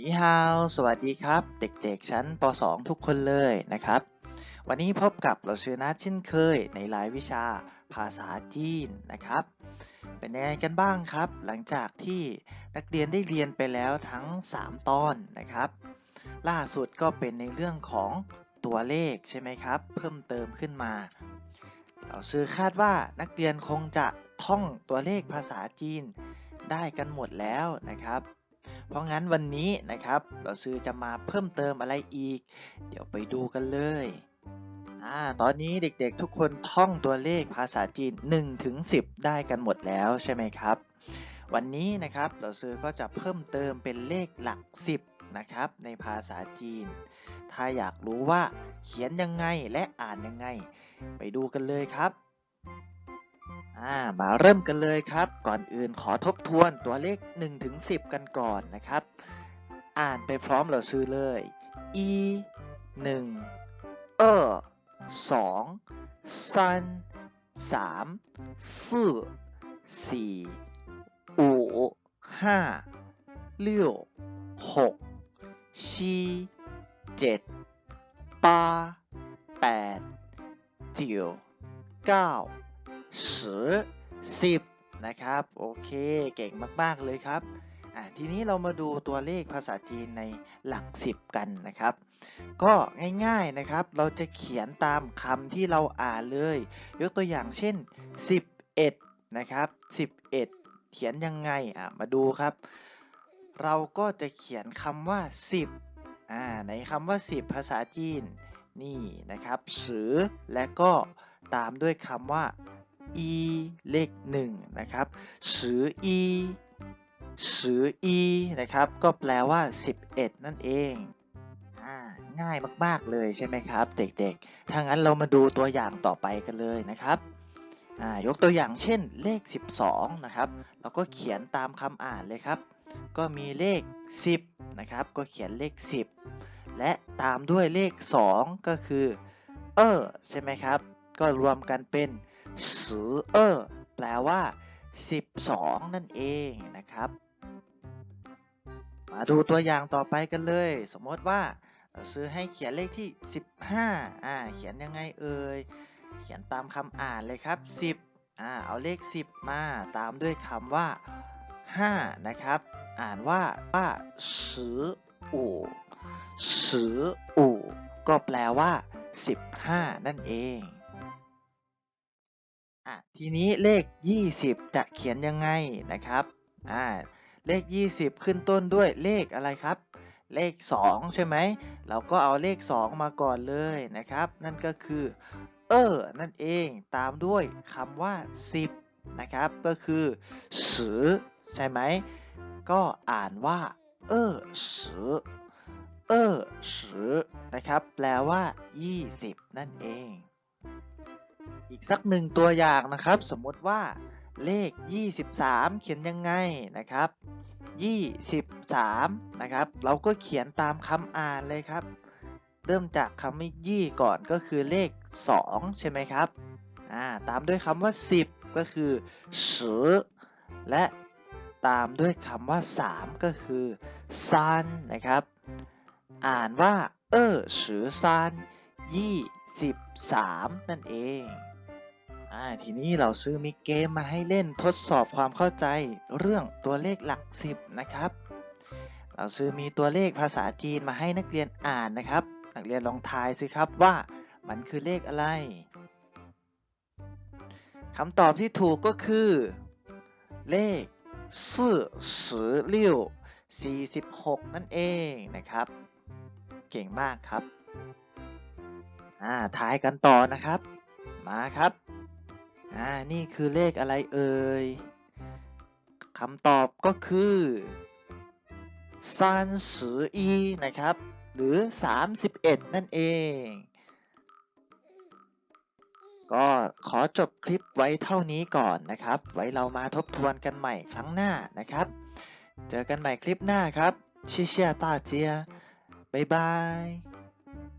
นีฮาว สวัสดีครับ เด็กๆ ชั้นป .2 ทุกคนเลยนะครับ วันนี้พบกับเราชื่อนัดเช่นเคยในรายวิชาภาษาจีนนะครับ เป็นยังไงกันบ้างครับ หลังจากที่นักเรียนได้เรียนไปแล้วทั้ง 3 ตอนนะครับ ล่าสุดก็เป็นในเรื่องของตัวเลขใช่ไหมครับ เพิ่มเติมขึ้นมาเราซื้อคาดว่านักเรียนคงจะท่องตัวเลขภาษาจีนได้กันหมดแล้วนะครับ เพราะงั้นวันนี้นะครับ เราซื้อจะมาเพิ่มเติมอะไรอีก เดี๋ยวไปดูกันเลยอ่าตอนนี้เด็กๆทุกคนท่องตัวเลขภาษาจีน1ถึง10 ได้กันหมดแล้วใช่ไหมครับ วันนี้นะครับเราซื้อก็จะเพิ่มเติมเป็นเลขหลัก 10นะครับในภาษาจีน ถ้าอยากรู้ว่าเขียนยังไงและอ่านยังไง ไปดูกันเลยครับามาเริ่มกันเลยครับ ก่อนอื่นขอทบทวนตัวเลข 1 ถึง 10 กันก่อนนะครับ อ่านไปพร้อมเราซื้อเลย e 1เออสองสันสามสี่สี่อูห้าเลี้ยวหกชีเจ็ดปาแปดเจียวเก้า สิบสิบนะครับ โอเค เก่งมาก ๆ เลยครับทีนี้เรามาดูตัวเลขภาษาจีนในหลักสิบกันนะครับ ก็ง่ายๆนะครับ เราจะเขียนตามคำที่เราอ่านเลย ยกตัวอย่างเช่น 11 นะครับ 11 เขียนยังไงอะมาดูครับ เราก็จะเขียนคำว่า 10อ่าในคำว่า 10 ภาษาจีนนี่นะครับสือและก็ตามด้วยคำว่า อีเลขหนึ่งนะครับสืออีสืออีนะครับ ก็แปลว่า 11 นั่นเองอ่าง่ายมากๆเลยใช่ไหมครับ เด็กๆ ถ้างั้นเรามาดูตัวอย่างต่อไปกันเลยนะครับอ่ายกตัวอย่างเช่นเลข 12 นะครับ เราก็เขียนตามคำอ่านเลยครับ ก็มีเลข 10 นะครับ ก็เขียนเลข 10 และตามด้วยเลข 2 ก็คือ เออ ใช่ไหมครับ ก็รวมกันเป็น สือเออแปลว่า 12 นั่นเองนะครับ มาดูตัวอย่างต่อไปกันเลย สมมติว่าซื้อให้เขียนเลขที่ 15อ่าเขียนยังไงเอ่ยเขียนตามคำอ่านเลยครับ 10อ่าเอาเลข 10 มาตามด้วยคำว่า 5 นะครับ อ่านว่าว่าสืออู่สืออู่ก็แปลว่า 15 นั่นเอง อะทีนี้เลข 20 จะเขียนยังไงนะครับอ่าเลข 20 ขึ้นต้นด้วยเลขอะไรครับ เลข 2 ใช่ไหมเราก็เอาเลข 2 มาก่อนเลยนะครับ นั่นก็คือ เออ นั่นเองตามด้วยคำว่า 10 นะครับก็คือสือใช่ไหมก็อ่านว่า เออสือเออสือนะครับ แปลว่า 20 นั่นเอง อีกสักหนึ่งตัวอย่างนะครับ สมมติว่าเลข 23 เขียนยังไงนะครับ 23 นะครับ เราก็เขียนตามคำอ่านเลยครับ เริ่มจากคำว่ายี่ก่อนก็คือเลข 2 ใช่ไหมครับอ่าตามด้วยคำว่า 10 ก็คือสือและตามด้วยคำว่า 3 ก็คือซันนะครับ อ่านว่า เออสือซัน23นั่นเอง อ่าทีนี้เราซื้อมีเกมมาให้เล่นทดสอบความเข้าใจเรื่องตัวเลขหลัก10นะครับ เราซื้อมีตัวเลขภาษาจีนมาให้นักเรียนอ่านนะครับ นักเรียนลองทายสิครับว่ามันคือเลขอะไรคำตอบที่ถูกก็คือ เลขสี่สิบเลี้ยวสี่สิบหกนั่นเองนะครับ เก่งมากครับอ่าทายกันต่อนะครับ มาครับ อ่า นี่คือเลขอะไรเอ่ยคำตอบก็คือซานสืออีนะครับ หรือ 31 นั่นเอง ก็ขอจบคลิปไว้เท่านี้ก่อนนะครับ ไว้เรามาทบทวนกันใหม่ครั้งหน้านะครับ เจอกันใหม่คลิปหน้าครับ ชิเชียตาเจีย บ๊ายบาย